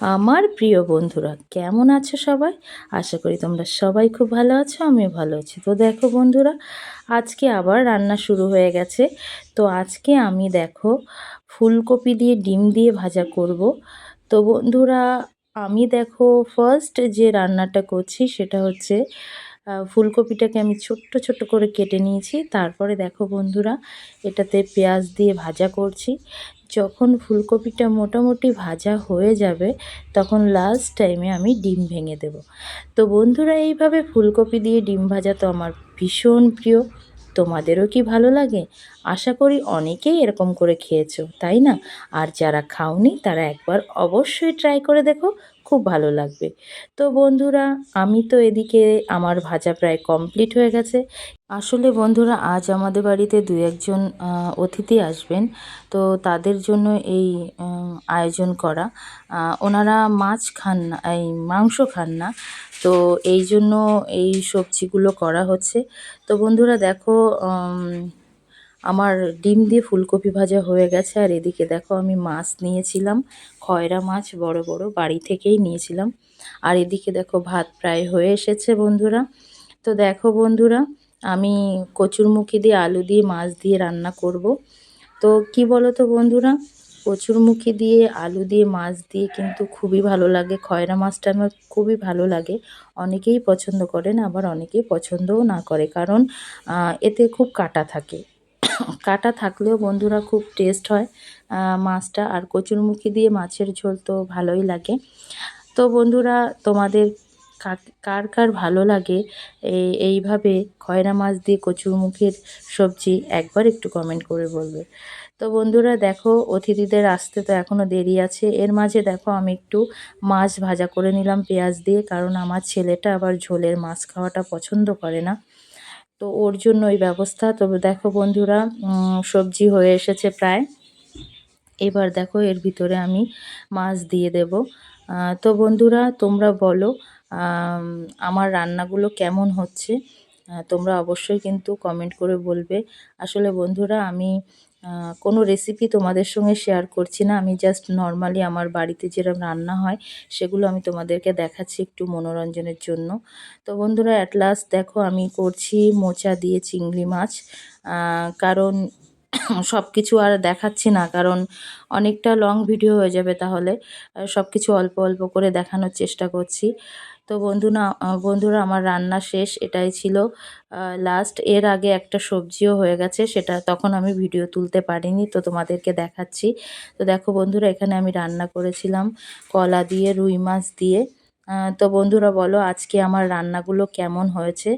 আমার প্রিয় বন্ধুরা, কেমন আছো সবাই? আশা করি তোমরা সবাই খুব ভালো আছো, আমিও ভালো আছি। তো দেখো বন্ধুরা, আজকে আবার রান্না শুরু হয়ে গেছে। তো আজকে আমি দেখো ফুলকপি দিয়ে ডিম দিয়ে ভাজা করব। তো বন্ধুরা, আমি দেখো ফার্স্ট যে রান্নাটা করছি সেটা হচ্ছে ফুলকপিটাকে আমি ছোট্ট ছোট্ট করে কেটে নিয়েছি। তারপরে দেখো বন্ধুরা, এটাতে পেঁয়াজ দিয়ে ভাজা করছি। যখন ফুলকপিটা মোটামুটি ভাজা হয়ে যাবে, তখন লাস্ট টাইমে আমি ডিম ভেঙে দেব। তো বন্ধুরা, এইভাবে ফুলকপি দিয়ে ডিম ভাজা তো আমার ভীষণ প্রিয়। তোমাদেরও কি ভালো লাগে? আশা করি অনেকেই এরকম করে খেয়েছো, তাই না? আর যারা খাওনি, তারা একবার অবশ্যই ট্রাই করে দেখো। খুব ভালো লাগবে। তো বন্ধুরা, আমি তো এদিকে আমার ভাজা প্রায় কমপ্লিট হয়ে গেছে। আসলে বন্ধুরা, আজ আমাদের বাড়িতে দু একজন অতিথি আসবেন। তো তাদের জন্য এই আয়োজন করা। ওনারা মাছ খান না, এই মাংস খান না। তো এই জন্য এই সবজিগুলো করা হচ্ছে। তো বন্ধুরা, দেখো আমার ডিম দিয়ে ফুলকপি ভাজা হয়ে গেছে, আর এদিকে দেখো আমি মাছ নিয়েছিলাম, খয়রা মাছ বড় বড়, বাড়ি থেকেই নিয়েছিলাম। আর এদিকে দেখো ভাত প্রায় হয়ে এসেছে বন্ধুরা। তো দেখো বন্ধুরা, আমি কচুরমুখী দিয়ে আলু দিয়ে মাছ দিয়ে রান্না করব। তো কি বলো তো বন্ধুরা, কচুরমুখী দিয়ে আলু দিয়ে মাছ দিয়ে কিন্তু খুবই ভালো লাগে, খয়রা মাছটা আমার খুবই ভালো লাগে। অনেকেই পছন্দ করেন, আবার অনেকেই পছন্দও না করে, কারণ এতে খুব কাটা থাকে। কাটা থাকলেও বন্ধুরা খুব টেস্ট হয়। মাছটা আর কচুরমুখী দিয়ে মাছের ঝোল তো ভালোই লাগে। তো বন্ধুরা, তোমাদের কার কার ভালো লাগে এইভাবে খয়রা মাছ দিয়ে কচুরমুখীর সবজি একবার একটু কমেন্ট করে বলবে। তো বন্ধুরা, দেখো, অতিথিদের আসতে তো এখনও দেরি আছে। এর মাঝে দেখো, আমি একটু মাছ ভাজা করে নিলাম পেঁয়াজ দিয়ে, কারণ আমার ছেলেটা আবার ঝোলের মাছ খাওয়াটা পছন্দ করে না। তো ওর জন্য ওই ব্যবস্থা। তবে দেখো বন্ধুরা সবজি হয়ে এসেছে প্রায়। এবার দেখো এর ভিতরে আমি মাছ দিয়ে দেব। তো বন্ধুরা, তোমরা বলো আমার রান্নাগুলো কেমন হচ্ছে? তোমরা অবশ্যই কিন্তু কমেন্ট করে বলবে। আসলে বন্ধুরা, আমি কোনো রেসিপি তোমাদের সঙ্গে শেয়ার করছি না। আমি জাস্ট নর্মালি আমার বাড়িতে যেরকম রান্না হয়, সেগুলো আমি তোমাদেরকে দেখাচ্ছি একটু মনোরঞ্জনের জন্য। তো বন্ধুরা অ্যাট লাস্ট দেখো আমি করছি মোচা দিয়ে চিংড়ি মাছ। কারণ সব কিছু আর দেখাচ্ছি না, কারণ অনেকটা লং ভিডিও হয়ে যাবে তাহলে। সব কিছু অল্প অল্প করে দেখানোর চেষ্টা করছি। তো বন্ধুরা বন্ধুরা, আমার রান্না শেষ, এটাই ছিল। লাস্ট এর আগে একটা সবজিও হয়ে গেছে, সেটা তখন আমি ভিডিও তুলতে পারিনি, তো তোমাদেরকে দেখাচ্ছি। তো দেখো বন্ধুরা, এখানে আমি রান্না করেছিলাম কলা দিয়ে, রুই মাছ দিয়ে। তো বন্ধুরা, বলো আজকে আমার রান্নাগুলো কেমন হয়েছে?